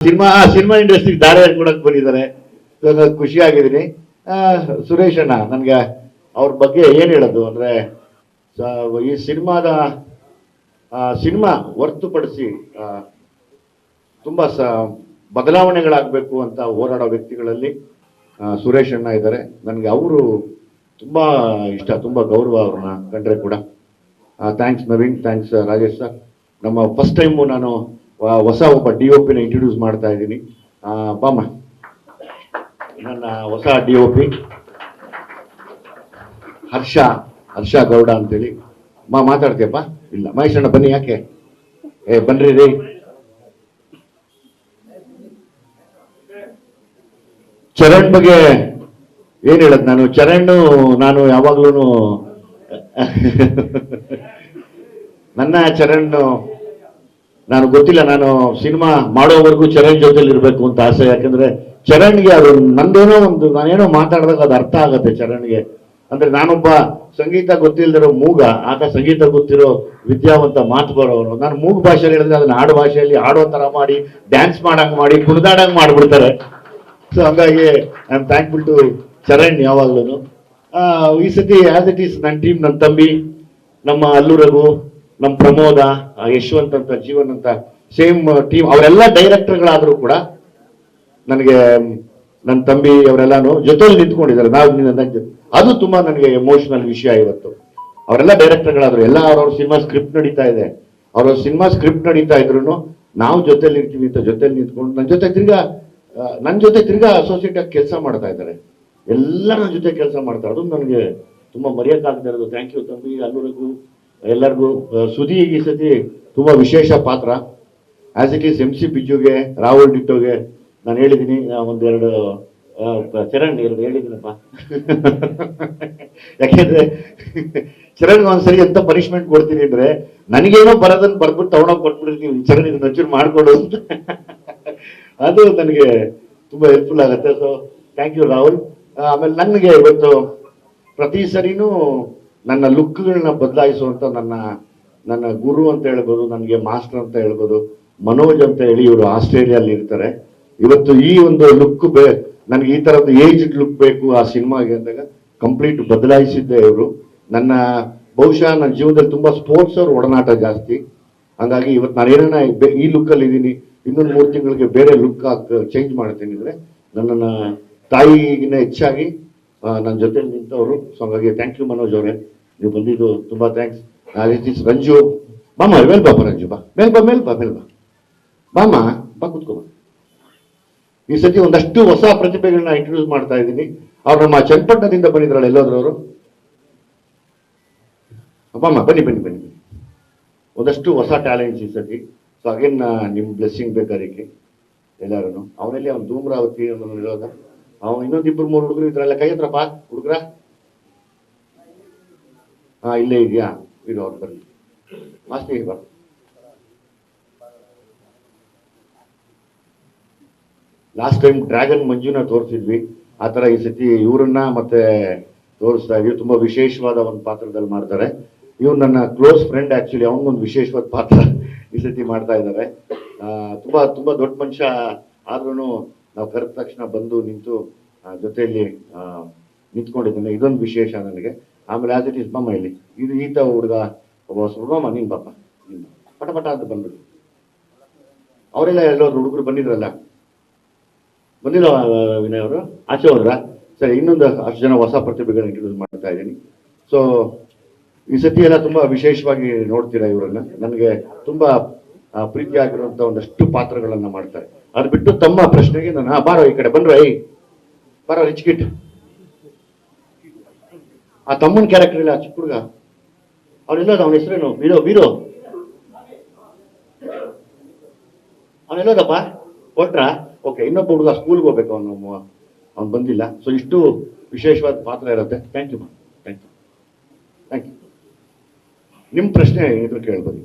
Cinema cinema industry ದಾರಿ ಕೊಡಕ್ ಬಂದಿದ್ದಾರೆ. ಖುಷಿ ಆಗಿದ್ದೀನಿ ಸುರೇಶ್ ಅಣ್ಣ, ನನಗೆ ಅವ್ರ ಬಗ್ಗೆ ಏನು ಹೇಳೋದು ಅಂದ್ರೆ ಈ ಸಿನಿಮಾದ ಸಿನಿಮಾ ಹೊರತುಪಡಿಸಿ ತುಂಬ ಸ, ಬದಲಾವಣೆಗಳಾಗಬೇಕು ಅಂತ ಹೋರಾಡೋ ವ್ಯಕ್ತಿಗಳಲ್ಲಿ ಸುರೇಶ್ ಅಣ್ಣ ಇದ್ದಾರೆ. ನನಗೆ ಅವರು ತುಂಬಾ ಇಷ್ಟ, ತುಂಬಾ ಗೌರವ ಅವ್ರನ್ನ ಕಂಡ್ರೆ ಕೂಡ. Thanks Naveen thanks Rajesh sir. ನಮ್ಮ ಫಸ್ಟ್ ಟೈಮು ನಾನು ಹೊಸ ಒಬ್ಬ ಡಿ ಒ ಪಿನ ಇಂಟ್ರೊಡ್ಯೂಸ್ ಮಾಡ್ತಾ ಇದ್ದೀನಿ. ಬಾಮ ನನ್ನ ಹೊಸ D O P Harsha Harsha Gowda ಅಂತೇಳಿ. ಮಾ, ಮಾತಾಡ್ತೀಯಪ್ಪ? ಇಲ್ಲ. ಮಹೇಶ್ ಅಣ್ಣ, ಬನ್ನಿ ಯಾಕೆ? ಏ, ಬನ್ರಿ ರೀ. ಚರಣ್ ಬಗ್ಗೆ ಏನ್ ಹೇಳದ್ ನಾನು? ಚರಣ್, ನಾನು ಯಾವಾಗ್ಲೂ ನನ್ನ ಚರಣ್ ನಾನು ಗೊತ್ತಿಲ್ಲ, ನಾನು ಸಿನಿಮಾ ಮಾಡೋವರೆಗೂ ಚರಣ್ ಜೊತೆಲಿ ಇರಬೇಕು ಅಂತ ಆಸೆ. ಯಾಕಂದ್ರೆ ಚರಣ್ಗೆ ಅದು ನಂದೇನೋ ಒಂದು, ನಾನೇನೋ ಮಾತಾಡಿದಾಗ ಅದು ಅರ್ಥ ಆಗುತ್ತೆ ಚರಣ್ಗೆ. ಅಂದ್ರೆ ನಾನೊಬ್ಬ ಸಂಗೀತ ಗೊತ್ತಿಲ್ದಿರೋ ಮೂಗ, ಆಗ ಸಂಗೀತ ಗೊತ್ತಿರೋ ವಿದ್ಯಾವಂತ ಮಾತು ಬರೋರು ನಾನು ಮೂಗ ಭಾಷೆಯಲ್ಲಿ ಹೇಳಿದ್ರೆ ಅದನ್ನ ಆಡು ಭಾಷೆಯಲ್ಲಿ ಆಡೋ ತರ ಮಾಡಿ ಡ್ಯಾನ್ಸ್ ಮಾಡಂಗ್ ಮಾಡಿ, ಕುಣಿದಾಡಂಗ್ ಮಾಡ್ಬಿಡ್ತಾರೆ. ಸೊ ಹಂಗಾಗಿ I am thankful to Charan ಯಾವಾಗ್ಲೂ ಈ ಸತಿ ಆಸ್ ಇಟ್ ಈಸ್ ನನ್ನ ಟೀಮ್ ನನ್ನ ತಂಬಿ, ನಮ್ಮ ಅಲ್ಲೂರಗು ನಮ್ಮ ಪ್ರಮೋದ ಯಶವಂತ್ ಅಂತ ಜೀವನ್ ಅಂತ ಸೇಮ್ ಟೀಮ್ ಅವರೆಲ್ಲ ಡೈರೆಕ್ಟರ್ಗಳಾದರೂ ಕೂಡ ನನಗೆ ನನ್ನ ತಂಬಿ ಅವರೆಲ್ಲಾನು ಜೊತೆಲಿ ನಿಂತ್ಕೊಂಡಿದ್ದಾರೆ. ನಾವು ಅದು ತುಂಬಾ ನನಗೆ ಎಮೋಷನಲ್ ವಿಷಯ ಇವತ್ತು. ಅವರೆಲ್ಲ ಡೈರೆಕ್ಟರ್ಗಳಾದ್ರು ಎಲ್ಲ ಅವ್ರವ್ರ ಸಿನಿಮಾ ಸ್ಕ್ರಿಪ್ಟ್ ನಡೀತಾ ಇದೆ. ಅವ್ರವ್ರ ಸಿನಿಮಾ ಸ್ಕ್ರಿಪ್ಟ್ ನಡೀತಾ ಇದ್ರು ನಾವು ಜೊತೆಲಿ ಇರ್ತೀವಿ ಅಂತ ಜೊತೆಲಿ ನಿಂತ್ಕೊಂಡು ನನ್ನ ಜೊತೆ ತಿರ್ಗಾ ನನ್ನ ಜೊತೆ ತಿರ್ಗಾ ಅಸೋಸಿಯೇಟ್ ಆಗಿ ಕೆಲಸ ಮಾಡ್ತಾ ಇದ್ದಾರೆ. ಎಲ್ಲ ನನ್ನ ಜೊತೆ ಕೆಲಸ ಮಾಡ್ತಾರೆ. ಅದು ನನಗೆ ತುಂಬಾ ಮರೆಯಕ್ಕಾಗದೇ ಇರೋದು. ಥ್ಯಾಂಕ್ ಯು ತಂಬಿ ಅಲ್ಲೂರಿಗೂ ಎಲ್ಲರಿಗೂ ಸುದಿ ಈ ಸತಿ ತುಂಬಾ ವಿಶೇಷ ಪಾತ್ರ. As it is M C ಬಿಜುಗೆ Rahul ಡಿಟ್ಟೋಗೆ ನಾನು ಹೇಳಿದ್ದೀನಿ ಒಂದೆರಡು ಚರಣ್ ಎರಡು ಹೇಳಿದ್ದೀನಪ್ಪ. ಯಾಕೆಂದ್ರೆ, ಚರಣ್ ಒಂದ್ಸರಿ ಎಂತ ಪನಿಷ್ಮೆಂಟ್ ಕೊಡ್ತೀನಿ ಅಂದ್ರೆ, ನನಗೇನೋ ಬರೋದನ್ನ ಬರ್ಬಿಟ್ಟು ತಗೊಂಡೋಗಿ ಕೊಟ್ಬಿಡ್ತೀನಿ ಚರಣ್ ಇದನ್ನ ಒಂಚೂರು ಮಾಡ್ಕೊಡು ಅಂತ. ಅದು ನನಗೆ ತುಂಬ ಹೆಲ್ಪ್ಫುಲ್ ಆಗುತ್ತೆ. ಸೊ ಥ್ಯಾಂಕ್ ಯು ರಾಹುಲ್ ಆಮೇಲೆ ನನಗೆ ಇವತ್ತು ಪ್ರತಿ ಸರಿನೂ ನನ್ನ ಲುಕ್ಗಳನ್ನ ಬದಲಾಯಿಸುವಂತ ನನ್ನ ನನ್ನ ಗುರು ಅಂತ ಹೇಳ್ಬೋದು, ನನಗೆ ಮಾಸ್ಟರ್ ಅಂತ ಹೇಳ್ಬೋದು, ಮನೋಜ್ ಅಂತ ಹೇಳಿ ಇವರು ಆಸ್ಟ್ರೇಲಿಯಲ್ಲಿ ಇರ್ತಾರೆ. ಇವತ್ತು ಈ ಒಂದು ಲುಕ್ ಬೇ, ನನಗೆ ಈ ಥರದ್ದು ಏಜ್ಡ್ ಲುಕ್ ಬೇಕು ಆ ಸಿನಿಮಾಗೆ ಅಂದಾಗ ಕಂಪ್ಲೀಟ್ ಬದಲಾಯಿಸಿದ್ದೆ ಇವರು. ನನ್ನ, ಬಹುಶಃ ನನ್ನ ಜೀವನದಲ್ಲಿ ತುಂಬ ಸ್ಪೋರ್ಟ್ಸ್ ಅವ್ರ ಒಡನಾಟ ಜಾಸ್ತಿ. ಹಂಗಾಗಿ ಇವತ್ತು ನಾನು ಏನಾನ ಈ ಲುಕ್ಕಲ್ಲಿ ಇದ್ದೀನಿ ಇನ್ನೊಂದು ಮೂರು ತಿಂಗಳಿಗೆ ಬೇರೆ ಲುಕ್ ಚೇಂಜ್ ಮಾಡ್ತೀನಿ ಅಂದರೆ ನನ್ನನ್ನು ತಾಯಿಗಿನ್ನ ಹೆಚ್ಚಾಗಿ ನನ್ನ ಜೊತೆ ನಿಂತವರು. ಸೊ ಹಾಗಾಗಿ ಥ್ಯಾಂಕ್ ಯು ಮನೋಜ್ ಅವರೇ. ನೀವು ಬಂದಿದ್ದು ತುಂಬಾ ಥ್ಯಾಂಕ್ಸ್ ಇಸ್ ರಂಜು. ಬಾಮ ಮೇಲ್ ಬಾಪ ರಂಜು, ಬಾ. ಮೇಲ್ ಬಾ ಮೇಲ್ ಬಾ ಮೇಲ್ ಬಾ. ಬಾಮ ಬಾ ಕುತ್ಕೋ, ಬಾ. ಈ ಸತಿ ಒಂದಷ್ಟು ಹೊಸ ಪ್ರತಿಭೆಗಳನ್ನ ಇಂಟ್ರೊಡ್ಯೂಸ್ ಮಾಡ್ತಾ ಇದ್ದೀನಿ. ಅವ್ರು ನಮ್ಮ ಚನ್ನಪಟ್ಟಣದಿಂದ ಬಂದಿದ್ರಲ್ಲ ಎಲ್ಲೋದ್ರು ಅವರು ಬಾಮ ಬನ್ನಿ ಬನ್ನಿ ಬನ್ನಿ ಬನ್ನಿ. ಒಂದಷ್ಟು ಹೊಸ ಟ್ಯಾಲೆಂಟ್ಸ್ ಈ ಸತಿ. ಸೊ ಅಗೇನ್ ನಿಮ್ಮ ಬ್ಲೆಸ್ಸಿಂಗ್ ಬೇಕಾದಕ್ಕೆ ಎಲ್ಲರೂ ಅವನಲ್ಲಿ ಅವ್ನು ಧೂಮ್ರಾವತಿ ಅನ್ನೋನು ಇರೋದ ಇನ್ನೊಂದ್ ಇಬ್ರು ಮೂರು ಹುಡುಗರು ಇದ್ರಲ್ಲ, ಕೈ ಹತ್ರಪ್ಪ ಹುಡುಗ್ರ? ಹಾ, ಇಲ್ಲೇ ಇದೆಯಾ? ಇರು ಅವ್ರು ಬನ್ನಿ. ಮಾಸ್ತಿ ಬರ್ ಲಾಸ್ಟ್ ಟೈಮ್ ಡ್ರ್ಯಾಗನ್ ಮಂಜುನ ತೋರಿಸಿದ್ವಿ. ಆ ತರ ಈ ಸತಿ ಇವರನ್ನ ಮತ್ತೆ ತೋರಿಸ್ತಾ ಇದೀವಿ. ತುಂಬಾ ವಿಶೇಷವಾದ ಒಂದು ಪಾತ್ರದಲ್ಲಿ ಮಾಡ್ತಾರೆ. ಇವ್ರು ನನ್ನ ಕ್ಲೋಸ್ ಫ್ರೆಂಡ್ ಆಕ್ಚುಲಿ ಅವನಿಗೊಂದು ವಿಶೇಷವಾದ ಪಾತ್ರ ಈ ಸತಿ ಮಾಡ್ತಾ ಇದ್ದಾರೆ ತುಂಬಾ ತುಂಬಾ ದೊಡ್ಡ ಮನುಷ್ಯ ಆದ್ರೂ ನಾವು ಕರೆದ ತಕ್ಷಣ ಬಂದು ನಿಂತು ಜೊತೆಯಲ್ಲಿ ನಿಂತ್ಕೊಂಡಿದ್ದೇನೆ. ಇದೊಂದು ವಿಶೇಷ ನನಗೆ. ಆಮೇಲೆ ಆಸ್ ಇಟ್ ಇಸ್ ಬಮ್ಮ ಇಲ್ಲಿ. ಇದು ಈತ ಹುಡುಗ, ಒಬ್ಬ ಸುಬ್ಬಮ್ಮ ನೀನು ಪಾಪ. ನೀನು ಪಟ ಪಟ ಅಂತ ಬಂದ್ಬಿಡಿ ಅವರೆಲ್ಲ ಎಲ್ಲೋದ್ರು ಹುಡುಗರು ಬಂದಿದ್ರಲ್ಲ? ಬಂದಿಲ್ಲ ವಿನಯ್ ಅವರು? ಆಚೆ ಹೋದ್ರ ಸರಿ, ಇನ್ನೊಂದು ಅಷ್ಟು ಜನ ಹೊಸ ಪ್ರತಿಭೆಗಳನ್ನ ಇಂಟ್ರೊಡ್ಯೂಸ್ ಮಾಡ್ತಾ ಇದ್ದೀನಿ. ಸೊ ಈ ಸತಿ ಎಲ್ಲ ತುಂಬಾ ವಿಶೇಷವಾಗಿ ನೋಡ್ತೀರಾ ಇವರನ್ನ? ನನಗೆ ತುಂಬಾ ಆ, ಪ್ರೀತಿ ಆಗಿರುವಂತ ಒಂದಷ್ಟು ಪಾತ್ರಗಳನ್ನ ಮಾಡ್ತಾರೆ. ಅದು ಬಿಟ್ಟು ತಮ್ಮ ಪ್ರಶ್ನೆಗೆ ನಾನು "ಆ, ಬಾರೋ ಈ ಕಡೆ ಬಂದ್ರ ಐ ಬಾರೋ ರಿಚ್ಕಿಟ್ ಆ ತಮ್ಮನ ಕ್ಯಾರೆಕ್ಟರ್ ಇಲ್ಲ ಚಿಕ್ಕ ಹುಡುಗ. ಅವನೆಲ್ಲ ಅವನ ಹೆಸರೇನು? ಬೀರೋ ಬೀರೋ ಅವನಿಲ್ಲದಪ್ಪ ಕೊಟ್ರ? ಓಕೆ ಇನ್ನೊಬ್ಬ ಹುಡುಗ ಸ್ಕೂಲ್ಗೆ ಹೋಗ್ಬೇಕು ಅವನು ಅವ್ನು ಬಂದಿಲ್ಲ. ಸೊ ಇಷ್ಟು ವಿಶೇಷವಾದ ಪಾತ್ರ ಇರುತ್ತೆ. Thank you thank you thank you ನಿಮ್ಮ ಪ್ರಶ್ನೆ ಇದ್ರ ಕೇಳ್ಬೋದು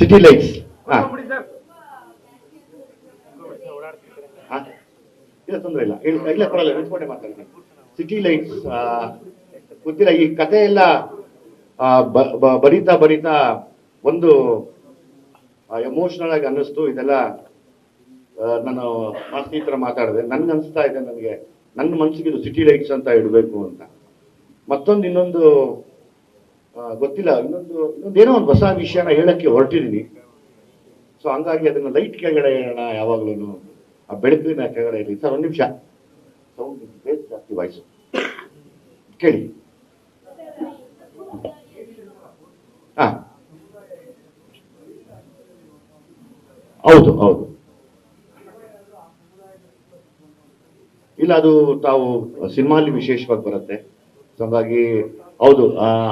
ಸಿಟಿ ಲೈಟ್ಸ್? ಇಲ್ಲ ತೊಂದರೆ ಇಲ್ಲ. ಇಲ್ಲ ಪರವಾಗಿಲ್ಲ ಮಾತಾಡ್ತೀನಿ ಸಿಟಿ ಲೈಟ್ಸ್ ಗೊತ್ತಿಲ್ಲ ಈ ಕತೆ ಎಲ್ಲ ಬರಿತಾ ಬರೀತಾ ಒಂದು ಎಮೋಷನಲ್ ಆಗಿ ಅನ್ನಿಸ್ತು. ಇದೆಲ್ಲ ನಾನು ಮಾಸ್ತಿ ಹತ್ರ ಮಾತಾಡಿದೆ. ನನ್ಗೆ ಅನಿಸ್ತಾ ಇದೆ ನನಗೆ. ನನ್ನ ಮನಸ್ಸಿಗೆ ಇದು ಸಿಟಿ ಲೈಟ್ಸ್ ಅಂತ ಇಡಬೇಕು ಅಂತ. ಮತ್ತೊಂದು ಇನ್ನೊಂದು ಗೊತ್ತಿಲ್ಲ, ಇನ್ನೊಂದು ಇನ್ನೊಂದೇನೋ ಒಂದು ಹೊಸ ವಿಷಯನ ಹೇಳಕ್ಕೆ ಹೊರಟಿದ್ದೀನಿ ಸೊ ಹಂಗಾಗಿ ಅದನ್ನ ಲೈಟ್ ಕೆಳಗಡೆ ಹೇಳೋಣ ಯಾವಾಗ್ಲೂ ಆ ಬೆಳಕಿನ ಕೆಳಗಡೆ ಇರಲಿ. ಸರ್, ಒಂದು ನಿಮಿಷ. ಸೌಂಡ್ ಜಾಸ್ತಿ ವಾಯ್ಸು ಕೇಳಿ. ಆ ಹೌದು ಹೌದು. ಇಲ್ಲ, ಅದು ತಾವು ಸಿನಿಮಾಲಿ ವಿಶೇಷವಾಗಿ ಬರುತ್ತೆ. ಸೊ ಹಾಗಾಗಿ ಹೌದು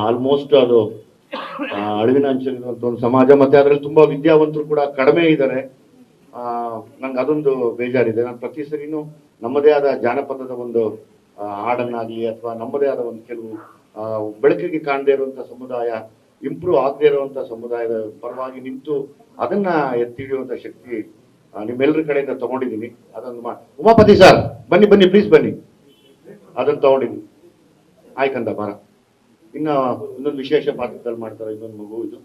ಆಲ್ಮೋಸ್ಟ್ ಅದು ಅಳಿವಿನ ಅಂಚಲಿರುವಂತ ಒಂದು ಸಮಾಜ, ಮತ್ತೆ ಅದರಲ್ಲಿ ತುಂಬಾ ವಿದ್ಯಾವಂತರು ಕೂಡ ಕಡಿಮೆ ಇದ್ದಾರೆ. ನಂಗೆ ಅದೊಂದು ಬೇಜಾರಿದೆ. ನಾನು ಪ್ರತಿ ಸರಿನೂ ನಮ್ಮದೇ ಆದ ಜಾನಪದದ ಒಂದು ಹಾಡನ್ನಾಗಲಿ ಅಥವಾ ನಮ್ಮದೇ ಆದ ಒಂದು ಕೆಲವು ಬೆಳಕಿಗೆ ಕಾಣದೇ ಇರುವಂತ ಸಮುದಾಯ ಇಂಪ್ರೂವ್ ಆಗದೇ ಇರುವಂತ ಸಮುದಾಯದ ಪರವಾಗಿ ನಿಂತು ಅದನ್ನ ಎತ್ತಿ ಹಿಡಿಯುವಂತ ಶಕ್ತಿ ನಿಮ್ಮೆಲ್ಲರ ಕಡೆಯಿಂದ ತಗೊಂಡಿದ್ದೀನಿ ಅದೊಂದು ಮಾ, ಉಮಾಪತಿ ಸರ್ ಬನ್ನಿ ಬನ್ನಿ ಪ್ಲೀಸ್ ಬನ್ನಿ. ಅದನ್ನು ತಗೊಂಡಿದ್ದೀನಿ ಆಯ್ಕಂತ ಬಾರ. ಇನ್ನ ಇನ್ನೊಂದು ವಿಶೇಷ ಪಾತ್ರದಲ್ಲಿ ಮಾಡ್ತಾರೆ ಇನ್ನೊಂದು ಮಗು ಇದು.